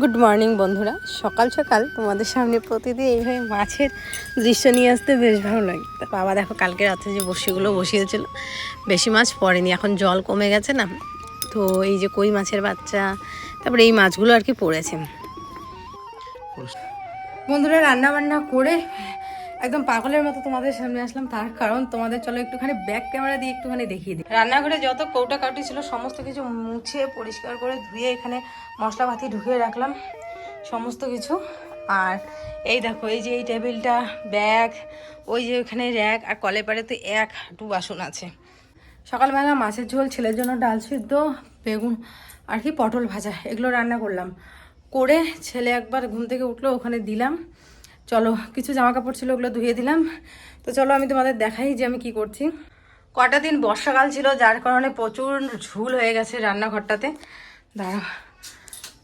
Good morning বন্ধুরা। সকাল সকাল তোমাদের সামনে প্রতিদিন এইভাবে মাছের দৃশ্য নিয়ে আসতে বেশ ভালো লাগে। বাবা দেখো, কালকে রাতে যে বসিগুলো বসিয়েছিল, বেশি মাছ পড়েনি, এখন জল কমে গেছে না? তো এই যে কই মাছের বাচ্চা, তারপরে এই মাছগুলো আর কি পড়েছে। বন্ধুরা রান্না বান্না করে একদম পাগলের মতো তোমাদের সামনে আসলাম, তার কারণ তোমাদের চলো একটুখানি ব্যাক ক্যামেরা দিয়ে একটুখানি দেখিয়ে দিই। রান্নাঘরে যত কৌটা কাউটি ছিল, সমস্ত কিছু মুছে, পরিষ্কার করে ধুয়ে এখানে মশলাপাতি ঢুকিয়ে রাখলাম, সমস্ত কিছু। আর এই দেখো, এই যে এই টেবিলটা, ব্যাগ, ওই যে ওখানে র্যাক আর কলে পাড়ে তো এক হাঁটু বাসন আছে। সকালবেলা মাছের ঝোল, ছেলের জন্য ডাল সিদ্ধ, বেগুন আর কি পটল ভাজা, এগুলো রান্না করলাম। করে ছেলে একবার ঘুম থেকে উঠল, ওখানে দিলাম। চলো, কিছু জামা কাপড় ছিল ওগুলো ধুয়ে দিলাম। তো চলো, আমি তোমাদের দেখাই যে আমি কি করছি। কটা দিন বর্ষাকাল ছিল, যার কারণে প্রচুর ঝুল হয়ে গেছে রান্নাঘরটাতে। দাঁড়া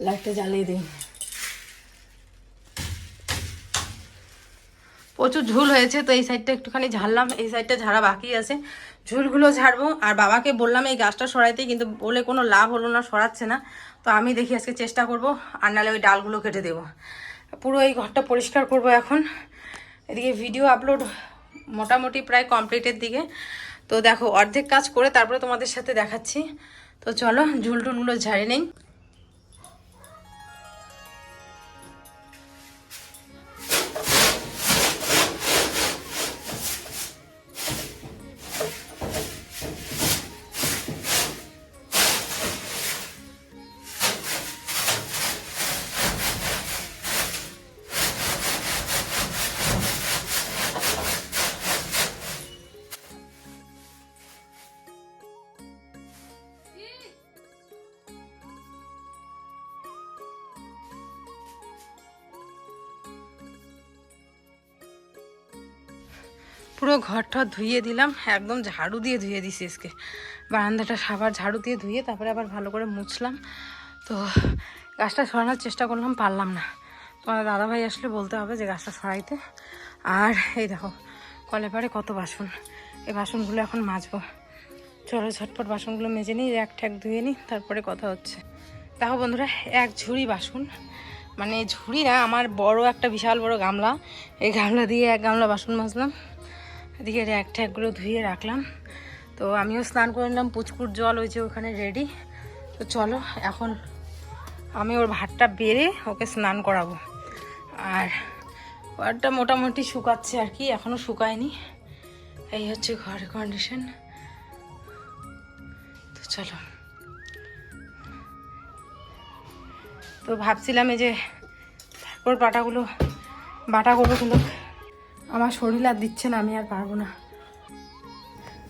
লাইটটা জ্বালিয়ে দিই। প্রচুর ঝুল হয়েছে, তো এই সাইডটা একটুখানি ঝাড়লাম। এই সাইডটা ঝাড়া বাকি আছে। ঝুলগুলো ঝাড়বো। আর বাবাকে বললাম, এই গাছটা সরাইতে কিন্তু বলে কোনো লাভ হলো না, সরাচ্ছে না। তো আমি দেখি আজকে চেষ্টা করব, আর নাহলে ওই ডালগুলো কেটে দেবো। পুরো এই ঘরটা পরিষ্কার করব এখন। এদিকে ভিডিও আপলোড মোটামুটি প্রায় কমপ্লিটের দিকে। তো দেখো, অর্ধেক কাজ করে তারপরে তোমাদের সাথে দেখাচ্ছি। তো চলো ঝুল টুলগুলো ঝাড়ে নেই। পুরো ঘরটা ধুয়ে দিলাম, একদম ঝাড়ু দিয়ে ধুয়ে দিছি আজকে। বারান্দাটা সাবার ঝাড়ু দিয়ে ধুয়ে তারপরে আবার ভালো করে মুছলাম। তো গাছটা সরানোর চেষ্টা করলাম, পারলাম না। তোমার দাদাভাই আসলে বলতে হবে যে গাছটা সরাইতে। আর এই দেখো, কলে পাড়ে কত বাসন। এই বাসনগুলো এখন মাজবো। চলো ঝটপট বাসনগুলো মেজে নিই, এক ঠ্যাক ধুয়ে নিই, তারপরে কথা হচ্ছে। দেখো বন্ধুরা, এক ঝুড়ি বাসন। মানে ঝুড়ি না, আমার বড় একটা বিশাল বড় গামলা। এই গামলা দিয়ে এক গামলা বাসন মাজলাম। এদিকে র্যাক ট্যাকগুলো ধুয়ে রাখলাম। তো আমিও স্নান করে নিলাম, পুচকুর জল ওই যে ওখানে রেডি তো চলো, এখন আমি ওর ভাতটা বেড়ে ওকে স্নান করাবো। আর ঘরটা মোটামুটি শুকাচ্ছে আর কি এখনও শুকায়নি। এই হচ্ছে ঘরের কন্ডিশন তো চলো। তো ভাবছিলাম এই যে ওর বাটাগুলো বাটা করব কিন্তু আমার শরীর আর দিচ্ছে না, আমি আর পারব না।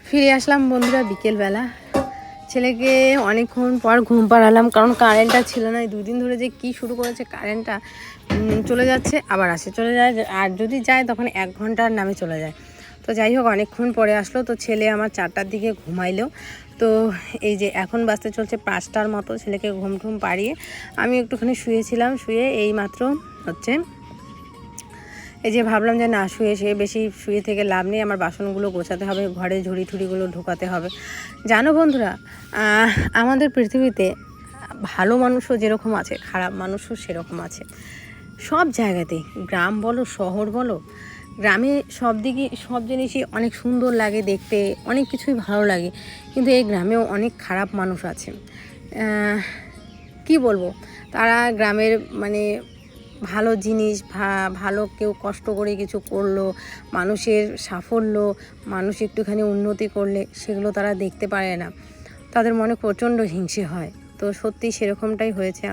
ফিরে আসলাম বন্ধুরা বিকেলবেলা। ছেলেকে অনেকক্ষণ পর ঘুম পাড়ালাম, কারণ কারেন্টটা ছিল না। দুদিন ধরে যে কি শুরু করেছে কারেন্টটা চলে যাচ্ছে, আবার আসে, চলে যায়। আর যদি যায়, তখন এক ঘণ্টার নামে চলে যায়। তো যাই হোক, অনেকক্ষণ পরে আসলো। তো ছেলে আমার চারটার দিকে ঘুমাইলো। তো এই যে এখন বাজতে চলছে পাঁচটার মতো, ছেলেকে ঘুম টুম পাড়িয়ে আমি একটুখানি শুয়েছিলাম। শুয়ে এই মাত্র হচ্ছে এই যে ভাবলাম যে না, শুয়ে শুয়ে বেশি শুয়ে থেকে লাভ নেই, আমার বাসনগুলো গোছাতে হবে, ঘরে ঝুড়ি ঠুড়িগুলো ঢোকাতে হবে। জানো বন্ধুরা আমাদের পৃথিবীতে ভালো মানুষও যেরকম আছে, খারাপ মানুষও সেরকম আছে। সব জায়গাতেই, গ্রাম বলো, শহর বলো, গ্রামে সব দিকে সব জিনিসই অনেক সুন্দর লাগে দেখতে, অনেক কিছুই ভালো লাগে, কিন্তু এই গ্রামেও অনেক খারাপ মানুষ আছে। কি বলব? তারা গ্রামের মানে ভালো জিনিস ভালো কেউ কষ্ট করে কিছু করল, মানুষের সাফল্য, মানুষ একটুখানি উন্নতি করলে সেগুলো তারা দেখতে পারে না। তাদের মনে প্রচণ্ড হিংসে হয়। তো সত্যি সেরকমটাই হয়েছে।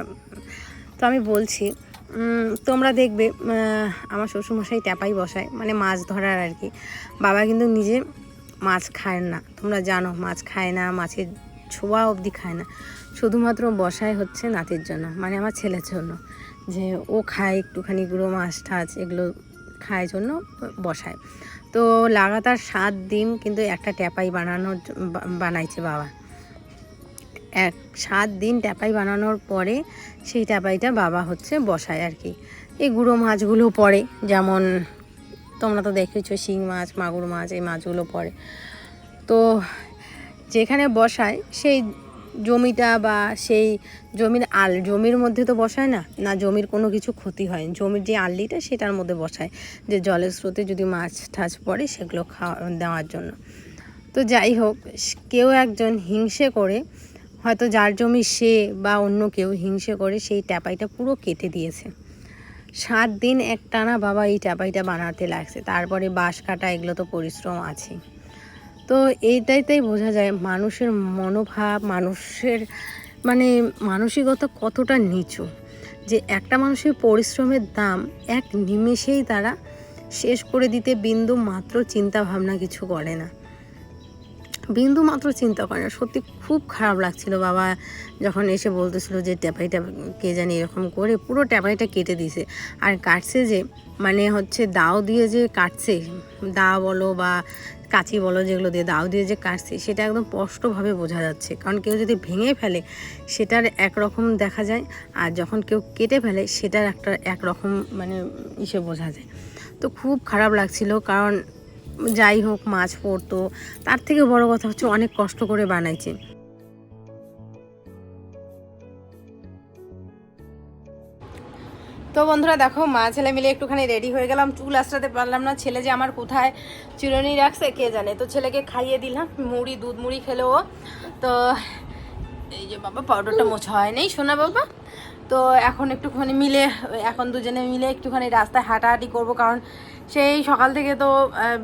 তো আমি বলছি তোমরা দেখবে আমার শ্বশুরমশাই ট্যাপাই বসায় মানে মাছ ধরার আর কি। বাবা কিন্তু নিজে মাছ খায় না। তোমরা জানো, মাছ খায় না, মাছের ছোঁয়া অবধি খায় না। শুধুমাত্র বসায় হচ্ছে নাতির জন্য মানে আমার ছেলের জন্য। যে ও খায় একটুখানি গুঁড়ো মাছ টাছ, এগুলো খায় জন্য বসায়। তো লাগাতার সাত দিন কিন্তু একটা ট্যাপাই বানানোর বানাইছে বাবা। এক, সাত দিন ট্যাপাই বানানোর পরে সেই ট্যাপাইটা বাবা হচ্ছে বসায় আর কি। এই গুঁড়ো মাছগুলো পড়ে যেমন তোমরা তো দেখেছ শিং মাছ, মাগুর মাছ, এই মাছগুলো পড়ে তো যেখানে বসায়, সেই জমিটা বা সেই জমির আল, জমির মধ্যে তো বসায় না? না জমির কোনো কিছু ক্ষতি হয়? জমির যে আল্লিটা সেটার মধ্যে বসায়, যে জলের স্রোতে যদি মাছ ঠাছ পড়ে সেগুলো খাওয়া, দেওয়ার জন্য। তো যাই হোক, কেউ একজন হিংসে করে, হয়তো যার জমি সে বা অন্য কেউ হিংসে করে, সেই ট্যাপাইটা পুরো কেটে দিয়েছে। সাত দিন একটানা বাবা এই ট্যাপাইটা বানাতে লাগছে। তারপরে বাঁশ কাটা, এগুলো তো পরিশ্রম আছে তো এইটাই তাই বোঝা যায় মানুষের মনোভাব, মানুষের মানে মানসিকতা কতটা নিচু। যে একটা মানুষের পরিশ্রমের দাম এক নিমেষেই তারা শেষ করে দিতে বিন্দু মাত্র চিন্তা ভাবনা কিছু করে না। বিন্দু মাত্র চিন্তা করে না। সত্যি খুব খারাপ লাগছিল। বাবা যখন এসে বলতেছিল যে ট্যাপাইটা কে জানি এরকম করে পুরো ট্যাপাইটা কেটে দিয়েছে। আর কাটছে যে মানে হচ্ছে দাও দিয়ে যে কাটছে, দা বলো বা কাঁচি বলো যেগুলো দিয়ে দাও দিয়ে যে কাটছে, সেটা একদম স্পষ্টভাবে বোঝা যাচ্ছে। কারণ কেউ যদি ভেঙে ফেলে, সেটার একরকম দেখা যায়। আর যখন কেউ কেটে ফেলে, সেটার একটা একরকম মানে ইসে বোঝা যায়। তো খুব খারাপ লাগছিল। কারণ যাই হোক মাছ পড়তো। তার থেকে বড় কথা হচ্ছে অনেক কষ্ট করে বানাইছে। তো বন্ধুরা দেখো, মা ছেলে মিলে একটুখানি রেডি হয়ে গেলাম। চুল আসতে পারলাম না। ছেলে যে আমার কোথায় চিরুনি রাখছে, কে জানে? তো ছেলেকে খাইয়ে দিলাম। মুড়ি, দুধ মুড়ি খেলো তো এই যে বাবা পাউডারটা মোছা হয় নেই শোনা বাবা। তো এখন একটুখানি মিলে, এখন দুজনে মিলে একটুখানি রাস্তায় হাঁটাহাঁটি করব। কারণ সেই সকাল থেকে তো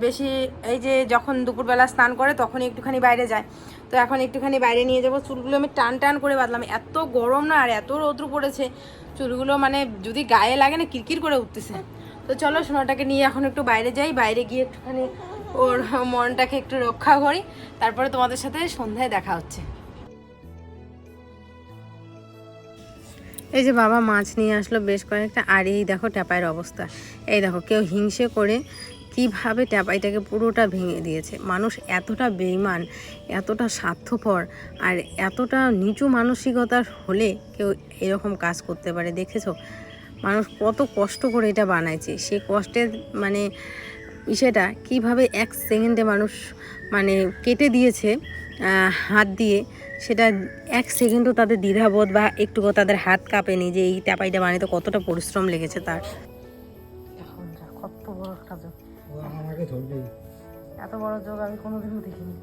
বেশি এই যে যখন দুপুরবেলা স্নান করে তখনই একটুখানি বাইরে যায়। তো এখন একটুখানি বাইরে নিয়ে যাব। চুলগুলো আমি টান টান করে বাঁধলাম। এত গরম না, আর এত রৌদ্র পড়েছে। চুলগুলো মানে যদি গায়ে লাগে না, কিরকির করে উঠতেছে। তো চলো সোনাটাকে নিয়ে এখন একটু বাইরে যাই। বাইরে গিয়ে একটুখানি ওর মনটাকে একটু রক্ষা করি। তারপরে তোমাদের সাথে সন্ধ্যায় দেখা হচ্ছে। এই যে বাবা মাছ নিয়ে আসলো বেশ কয়েকটা, আর এই দেখো ট্যাপাইয়ের অবস্থা। এই দেখো, কেউ হিংসে করে কীভাবে ট্যাপাইটাকে পুরোটা ভেঙে দিয়েছে? মানুষ এতটা বেইমান এতটা স্বার্থপর, আর এতটা নিচু মানসিকতার হলে কেউ এরকম কাজ করতে পারে, দেখেছ? মানুষ কত কষ্ট করে এটা বানাইছে। সেই কষ্টের মানে ইসেটা কীভাবে এক সেকেন্ডে মানুষ মানে কেটে দিয়েছে হাত দিয়ে সেটা এক সেকেন্ডও তাদের দ্বিধাবোধ বা একটুকু তাদের হাত কাঁপেনি যে এই ট্যাপাইটা বানাইতে কতটা পরিশ্রম লেগেছে তার। কত বড় একটা যোগ। এত বড় যোগ আমি কোনোদিনও দেখিনি।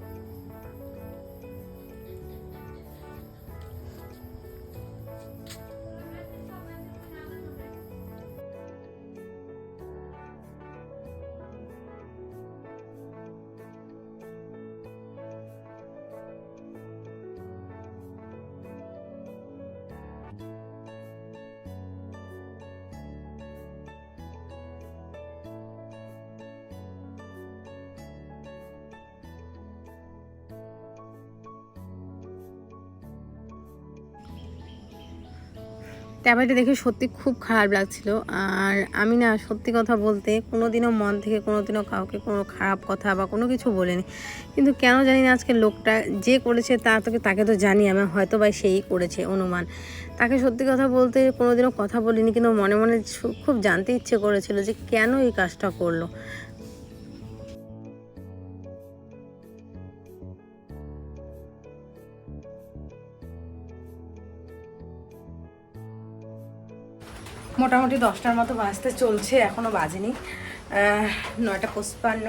ট্যাবলেটটা দেখে সত্যি খুব খারাপ লাগছিল। আর আমি না সত্যি কথা বলতে কোনো দিনও মন থেকে কোনোদিনও কাউকে কোনো খারাপ কথা বা কোনো কিছু বলিনি। কিন্তু কেন জানি না আজকে লোকটা যে করেছে তা তোকে তাকে তো জানি, আমি হয়তো বা সেই করেছে অনুমান। তাকে সত্যি কথা বলতে কোনো দিনও কথা বলিনি, কিন্তু মনে মনে খুব জানতে ইচ্ছে করেছিল যে কেন এই কাজটা করল। মোটামুটি দশটার মতো বাজতে চলছে এখনও বাজেনি। নয়টা পঁচপান্ন।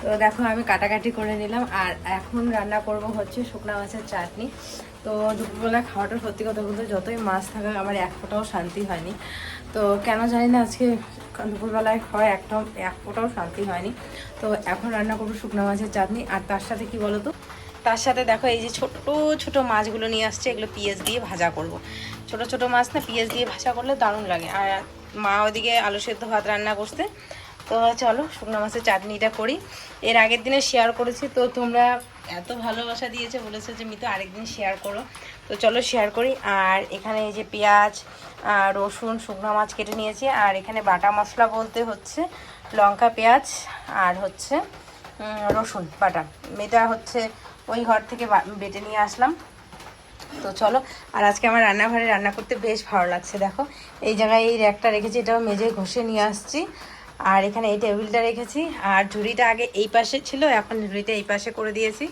তো দেখো, আমি কাটাকাটি করে নিলাম। আর এখন রান্না করব হচ্ছে শুকনা মাছের চাটনি। তো দুপুরবেলা খাওয়াটা সত্যি কথা বলতে যতই মাছ থাকা, আমার এক ফোঁটাও শান্তি হয়নি। তো কেন জানি না, আজকে দুপুরবেলায় খাওয়া একটা এক ফোঁটাও শান্তি হয়নি। তো এখন রান্না করব শুকনা মাছের চাটনি। আর তার সাথে কি বলো তো তার সাথে দেখো এই যে ছোট ছোট মাছগুলো নিয়ে আসছে, এগুলো পিঁয়াজ দিয়ে ভাজা করব। ছোট ছোট মাছ না, পিঁয়াজ দিয়ে ভাজা করলে দারুণ লাগে। আর মা ওদিকে আলু সেদ্ধ ভাত রান্না করতে তো চলো শুকনো মাছের চাটনিটা করি। এর আগের দিনে শেয়ার করেছি, তো তোমরা এত ভালোবাসা দিয়েছে বলেছে যে মিতু আরেকদিন শেয়ার করো। তো চলো শেয়ার করি। আর এখানে এই যে পেঁয়াজ আর রসুন, শুকনো মাছ কেটে নিয়েছি। আর এখানে বাটা মশলা বলতে হচ্ছে লঙ্কা, পেঁয়াজ আর হচ্ছে রসুন, বাটা। এটা হচ্ছে ওই ঘর থেকে বেটে নিয়ে আসলাম। তো চলো, আর আজকে আমার রান্নাঘরে রান্না করতে বেশ ভালো লাগছে, দেখো। এই জায়গায় এই র্যাকটা রেখেছি, এটাও মেজে ঘষে নিয়ে আসছি। আর এখানে এই টেবিলটা রেখেছি। আর ঝুড়িটা আগে এই পাশে ছিল, এখন ঝুড়িটা এই পাশে করে দিয়েছি।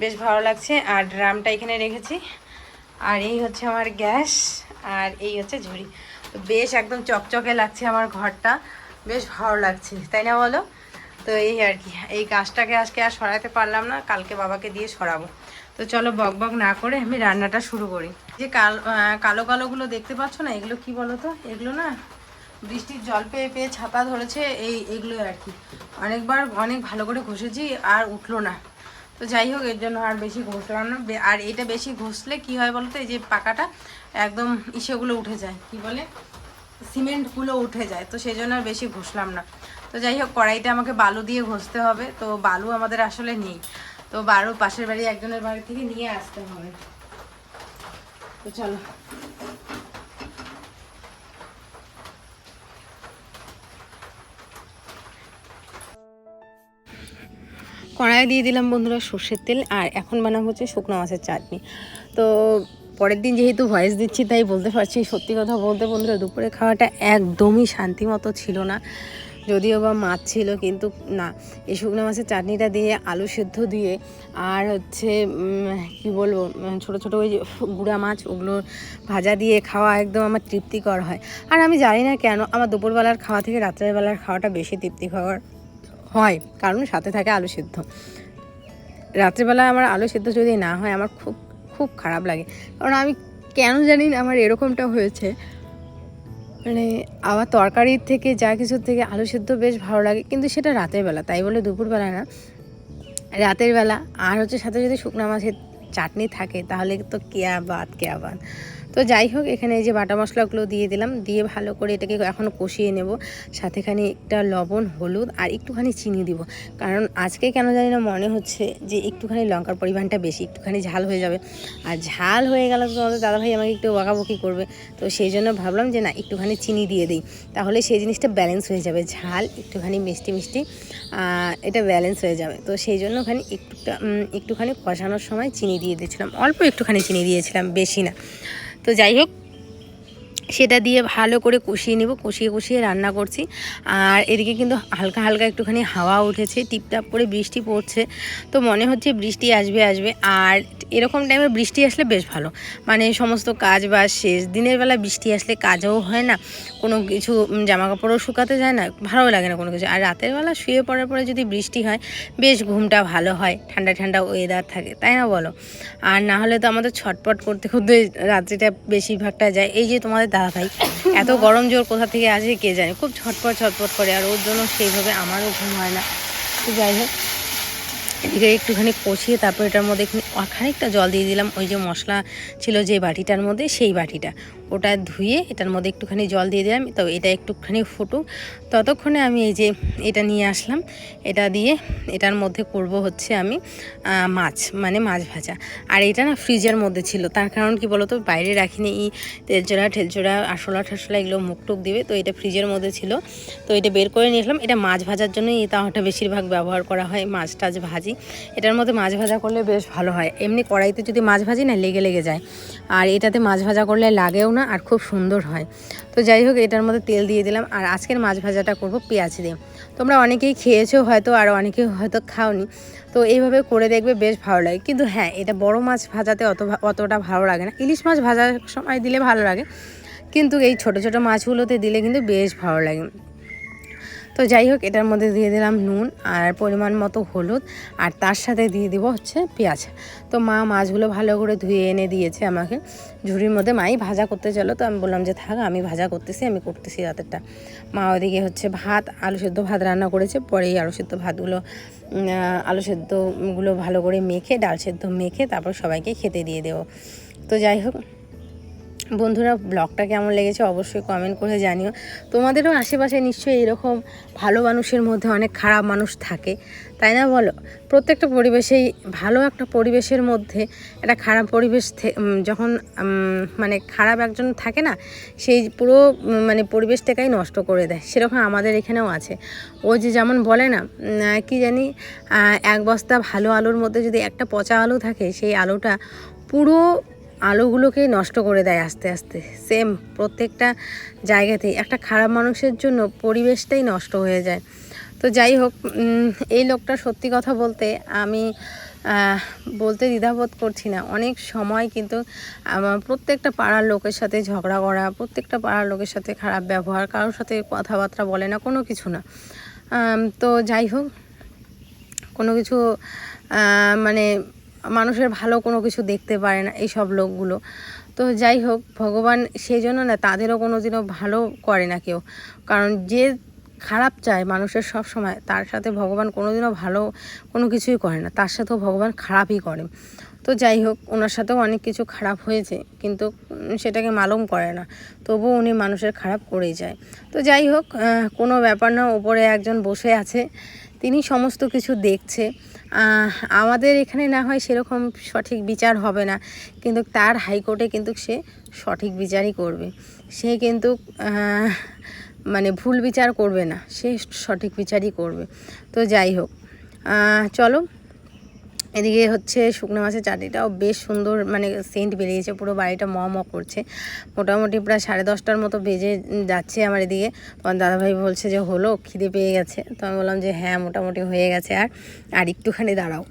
বেশ ভালো লাগছে। আর ড্রামটা এখানে রেখেছি। আর এই হচ্ছে আমার গ্যাস, আর এই হচ্ছে ঝুড়ি। বেশ একদম চকচকে লাগছে আমার ঘরটা। বেশ ভালো লাগছে, তাই না বলো? তো এই আর কি, এই গাছটাকে আজকে আর সরাতে পারলাম না, কালকে বাবাকে দিয়ে সরাবো। তো চলো বক বক না করে আমি রান্নাটা শুরু করি। যে কাল কালো কালোগুলো দেখতে পাচ্ছ না, এগুলো কি বলো তো এগুলো না বৃষ্টির জল পেয়ে পেয়ে ছাতা ধরেছে, এই এগুলো আর কি। অনেকবার অনেক ভালো করে ঘষেছি আর উঠল না। তো যাই হোক, এর জন্য আর বেশি ঘষলাম না। আর এটা বেশি ঘষলে কি হয় বলতো, এই যে পাকাটা একদম ইসেগুলো উঠে যায়, কি বলে? সিমেন্টগুলো উঠে যায়, তো সেই জন্য আর বেশি ঘষলাম না। তো যাই হোক কড়াইটা আমাকে বালু দিয়ে ঘষতে হবে। তো বালু আমাদের আসলে নেই। তো বালু পাশের বাড়ি একজনের বাড়ি থেকে নিয়ে আসতে হবে। তো চলো। কড়াই দিয়ে দিলাম বন্ধুরা সর্ষের তেল, আর এখন বানাবো হচ্ছে শুকনো মাছের চাটনি। তো পরের দিন যেহেতু ভয়েস দিচ্ছি, তাই বলতে পারছি সত্যি কথা বলতে বন্ধুরা দুপুরে খাওয়াটা একদমই শান্তি মতো ছিল না। যদিও বা মাছ ছিল, কিন্তু না। এই শুকনো মাছের চাটনিটা দিয়ে আলু সেদ্ধ দিয়ে, আর হচ্ছে কি বলব ছোট ছোট ওই গুঁড়া মাছ, ওগুলো ভাজা দিয়ে খাওয়া একদম আমার তৃপ্তিকর হয়। আর আমি জানি না কেন, আমার দুপুরবেলার খাওয়া থেকে রাত্রের বেলার খাওয়াটা বেশি তৃপ্তিকর হয়, কারণ সাথে থাকে আলু সেদ্ধ। রাত্রেবেলা আমার আলু সেদ্ধ যদি না হয়, আমার খুব খুব খারাপ লাগে। কারণ আমি কেন জানি আমার এরকমটা হয়েছে। মানে আমার তরকারির থেকে যা কিছুর থেকে আলু সেদ্ধ বেশ ভালো লাগে, কিন্তু সেটা রাতের বেলা, তাই বলে দুপুরবেলা না। রাতের বেলা, আর হচ্ছে সাথে যদি শুকনো মাছের চাটনি থাকে, তাহলে তো কেয়া বাদ কেয়া বাদ তো যাই হোক এখানে এই যে বাটা মশলাগুলো দিয়ে দিলাম দিয়ে ভালো করে এটাকে এখন কষিয়ে নেব। সাথে খানি একটা লবণ হলুদ আর একটুখানি চিনি দিব। কারণ আজকে কেন জানি না মনে হচ্ছে যে একটুখানি লঙ্কার পরিমাণটা বেশি একটুখানি ঝাল হয়ে যাবে। আর ঝাল হয়ে গেলে তো তোমাদের দাদাভাই আমাকে একটু বকাবকি করবে। তো সেই জন্য ভাবলাম যে না একটুখানি চিনি দিয়ে দিই। তাহলে সেই জিনিসটা ব্যালেন্স হয়ে যাবে। ঝাল একটুখানি মিষ্টি মিষ্টি এটা ব্যালেন্স হয়ে যাবে। তো সেই জন্য ওখানে একটুটা উম, একটুখানি কষানোর সময় চিনি দিয়ে দিয়েছিলাম। অল্প একটুখানি চিনি দিয়েছিলাম বেশি না। তো যাই হোক সেটা দিয়ে ভালো করে কষিয়ে নেব। কষিয়ে কষিয়ে রান্না করছি। আর এদিকে কিন্তু হালকা হালকা একটুখানি হাওয়া উঠেছে টিপটাপ করে বৃষ্টি পড়ছে। তো মনে হচ্ছে বৃষ্টি আসবে আসবে। আর এরকম টাইমে বৃষ্টি আসলে বেশ ভালো। মানে সমস্ত কাজ বাজ শেষ। দিনের বেলা বৃষ্টি আসলে কাজও হয় না। কোনো কিছু উম, জামা কাপড়ও শুকাতে যায় না। ভালো লাগে না কোনো কিছু। আর রাতের বেলা শুয়ে পড়ার পরে যদি বৃষ্টি হয় বেশ ঘুমটা ভালো হয়। ঠান্ডা ঠান্ডা ওয়েদার থাকে। তাই না বলো? আর না হলে তো আমাদের ছটপট করতে করতে রাত্রিটা বেশিরভাগটা যায়। এই যে তোমাদের দাদা ভাই। এত গরম জোর কোথা থেকে আসে কে জানে? খুব ছটপট ছটপট করে। আর ওর জন্য সেইভাবে আমারও ঘুম হয় না। তো যাই হোক, এদিকে একটুখানি কষিয়ে তারপর এটার মধ্যে খানিকটা জল দিয়ে দিলাম। ওই যে মশলা ছিল যে বাটিটার মধ্যে, সেই বাটিটা। ওটা ধুয়ে এটার মধ্যে একটুখানি জল দিয়ে দিলাম। তো এটা একটুখানি ফুটুক। ততক্ষণে আমি এই যে এটা নিয়ে আসলাম। এটা দিয়ে এটার মধ্যে করব হচ্ছে আমি মাছ মানে মাছ ভাজা। আর এটা না ফ্রিজের মধ্যে ছিল। তার কারণ কি বলতো? বাইরে রাখিনি এই তেলচোড়া ঠেলচোড়া আরশোলা ঠাসলা এগুলো মুখ টুক দিবে। তো এটা ফ্রিজের মধ্যে ছিল। তো এটা বের করে নিয়ে আসলাম। এটা মাছ ভাজার জন্যই এই তাওয়াটা বেশিরভাগ ব্যবহার করা হয়, মাছ টাছ ভাজি। এটার মধ্যে মাছ ভাজা করলে বেশ ভালো হয়। এমনি কড়াইতে যদি মাছ ভাজি না, লেগে লেগে যায়। আর এটাতে মাছ ভাজা করলে লাগেও না। আর খুব সুন্দর হয়। তো যাই হোক, এটার মধ্যে তেল দিয়ে দিলাম আর আজকের মাছ ভাজাটা করব পেঁয়াজ দিয়ে। তোমরা অনেকেই খেয়েছো হয়তো আর অনেকেই হয়তো খাওনি। তো এইভাবে করে দেখবে বেশ ভালো লাগে। কিন্তু হ্যাঁ এটা বড় মাছ ভাজাতে অত অতটা ভালো লাগে না। ইলিশ মাছ ভাজার সময় দিলে ভালো লাগে। কিন্তু এই ছোট ছোট মাছগুলোতে দিলে কিন্তু বেশ ভালো লাগে। তো যাই হোক, এটার মধ্যে দিয়ে দিলাম নুন আর পরিমাণ মতো হলুদ আর তার সাথে দিয়ে দিব হচ্ছে পেঁয়াজ। তো মা মাছগুলো ভালো করে ধুয়ে এনে দিয়েছে আমাকে। ঝুড়ির মধ্যে মাই ভাজা করতে চলো, তো আমি বললাম যে থাক, আমি ভাজা করতেছি, আমি করতেছি রাতেরটা। মা ওদিকে হচ্ছে ভাত, আলু সেদ্ধ ভাত রান্না করেছে পরে এই আলু সেদ্ধ ভাতগুলো আলু সেদ্ধগুলো ভালো করে মেখে, ডাল সেদ্ধ মেখে তারপর সবাইকে খেতে দিয়ে দেবো। তো যাই হোক বন্ধুরা, ব্লগটা কেমন লেগেছে অবশ্যই কমেন্ট করে জানিও। তোমাদেরও আশেপাশে নিশ্চয়ই এরকম ভালো মানুষের মধ্যে অনেক খারাপ মানুষ থাকে, তাই না বলো? প্রত্যেকটা পরিবেশেই ভালো একটা পরিবেশের মধ্যে, একটা খারাপ পরিবেশ যখন মানে খারাপ একজন থাকে না, সেই পুরো মানে পরিবেশটাকেই নষ্ট করে দেয়। সেরকম আমাদের এখানেও আছে। ও যে যেমন বলে না কি জানি এক বস্তা ভালো আলুর মধ্যে যদি একটা পচা আলু থাকে, সেই আলুটা পুরো আলোগুলোকেই নষ্ট করে দেয় আস্তে আস্তে। সেম প্রত্যেকটা জায়গাতেই। একটা খারাপ মানুষের জন্য পরিবেশটাই নষ্ট হয়ে যায়। তো যাই হোক এই লোকটা সত্যি কথা বলতে আমি বলতে দ্বিধাবোধ করছি না। অনেক সময় কিন্তু প্রত্যেকটা পাড়ার লোকের সাথে ঝগড়া করা, প্রত্যেকটা পাড়ার লোকের সাথে খারাপ ব্যবহার, কারোর সাথে কথাবার্তা বলে না, কোনো কিছু না। তো যাই হোক, কোনো কিছু মানে মানুষের ভালো কোনো কিছু দেখতে পারে না এইসব লোকগুলো। তো যাই হোক, ভগবান সেই জন্য না তাদেরও কোনো দিনও ভালো করে না কেউ। কারণ যে খারাপ চায় মানুষের সব সময়, তার সাথে ভগবান কোনোদিনও ভালো কোনো কিছুই করে না। তার সাথেও ভগবান খারাপই করে। তো যাই হোক, ওনার সাথেও অনেক কিছু খারাপ হয়েছে, কিন্তু সেটাকে মালুম করে না। তবুও উনি মানুষের খারাপ করেই যায়। তো যাই হোক কোনো ব্যাপার না, ওপরে একজন বসে আছে। তিনি সমস্ত কিছু দেখছে। আমাদের এখানে না হয় সেরকম সঠিক বিচার হবে না। কিন্তু তার হাইকোর্টে কিন্তু সে সঠিক বিচারই করবে। সে কিন্তু মানে ভুল বিচার করবে না। সে সঠিক বিচারই করবে। তো যাই হোক চলো এদিকে হচ্ছে শুকনো মাছের চাটনিটাও বেশ সুন্দর মানে সেন্ট বেরিয়েছে, পুরো বাড়িটা ম ম করছে। মোটামুটি প্রায় সাড়ে দশটার মতো বেজে যাচ্ছে আমার এদিকে। তখন দাদাভাই বলছে যে, হলো, খিদে পেয়ে গেছে। তো আমি বললাম যে হ্যাঁ মোটামুটি হয়ে গেছে আর আর একটুখানি দাঁড়াও।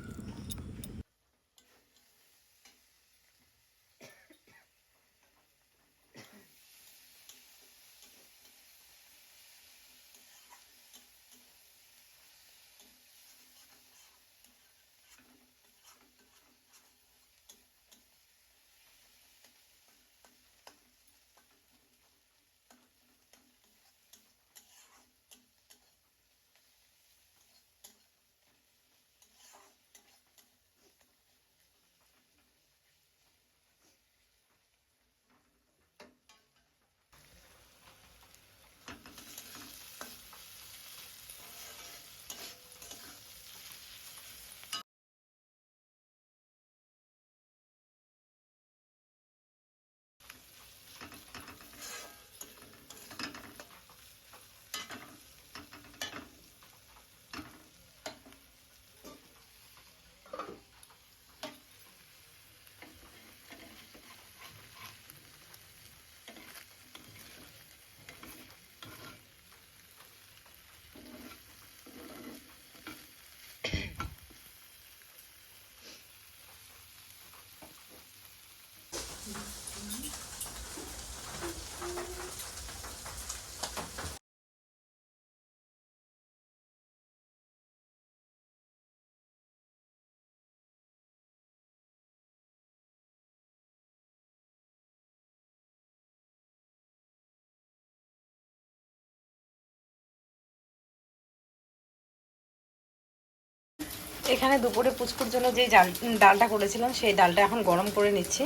এখানে দুপুরে পুচকুর জন্য যে ডাল ডালটা করেছিলাম, সেই ডালটা এখন গরম করে নিচ্ছি।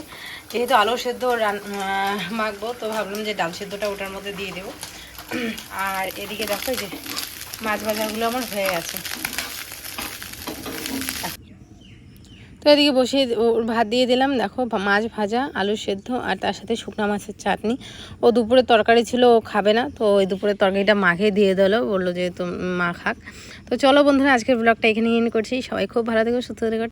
যেহেতু আলু সেদ্ধ মাখবো, তো ভাবলাম যে ডাল সেদ্ধটা ওটার মধ্যে দিয়ে দেবো। আর এদিকে দেখো যে মাছ ভাজাগুলো আমার হয়ে গেছে। তো এদিকে বসিয়ে ভাত দিয়ে দিলাম, দেখো মাছ ভাজা, আলু সেদ্ধ, আর তার সাথে শুকনো মাছের চাটনি। ও দুপুরে তরকারি ছিল, ও খাবে না, তো ওই দুপুরের তরকারিটা মাকে দিয়ে দিলো, বলল যে তো মা খাক। তো চলো বন্ধুরা আজকের ব্লগটা এখানে এন্ড করছি। সবাই খুব ভালো থেকো সুস্থ থেকো।